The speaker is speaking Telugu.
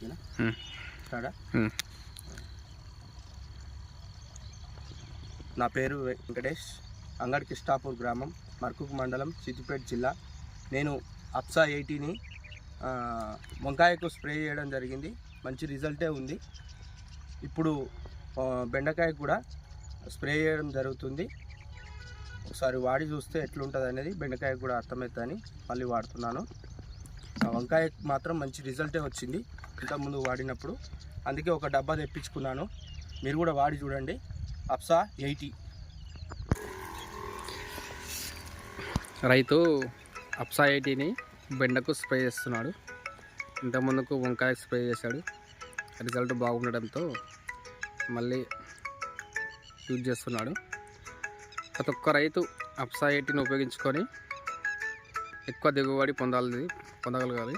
ఓకేనా స్టార్టా. నా పేరు వెంకటేష్. అంగడి కిష్టాపూర్ గ్రామం మర్కుక్ మండలం సిద్దిపేట జిల్లా. నేను అప్సా ఎయిటీని వంకాయకు స్ప్రే చేయడం జరిగింది. మంచి రిజల్టే ఉంది. ఇప్పుడు బెండకాయ కూడా స్ప్రే చేయడం జరుగుతుంది. ఒకసారి వాడి చూస్తే ఎట్లుంటుంది అనేది బెండకాయ కూడా అర్థమవుతుందని మళ్ళీ వాడుతున్నాను. వంకాయ మాత్రం మంచి రిజల్టే వచ్చింది. ఇంతకుముందు వాడినప్పుడు. అందుకే ఒక డబ్బా తెప్పించుకున్నాను. మీరు కూడా వాడి చూడండి. APSA eighty. రైతు అప్సా ఎయిటీని బెండకు స్ప్రే చేస్తున్నాడు. ఇంతకుముందుకు వంకాయ స్ప్రే చేశాడు. రిజల్ట్ బాగుండడంతో మళ్ళీ యూజ్ చేస్తున్నాడు. ప్రతి ఒక్క రైతు అప్సా ఎయిటీని ఉపయోగించుకొని ఎక్కువ దిగుబడి పొందాలి పొందగలగాలి.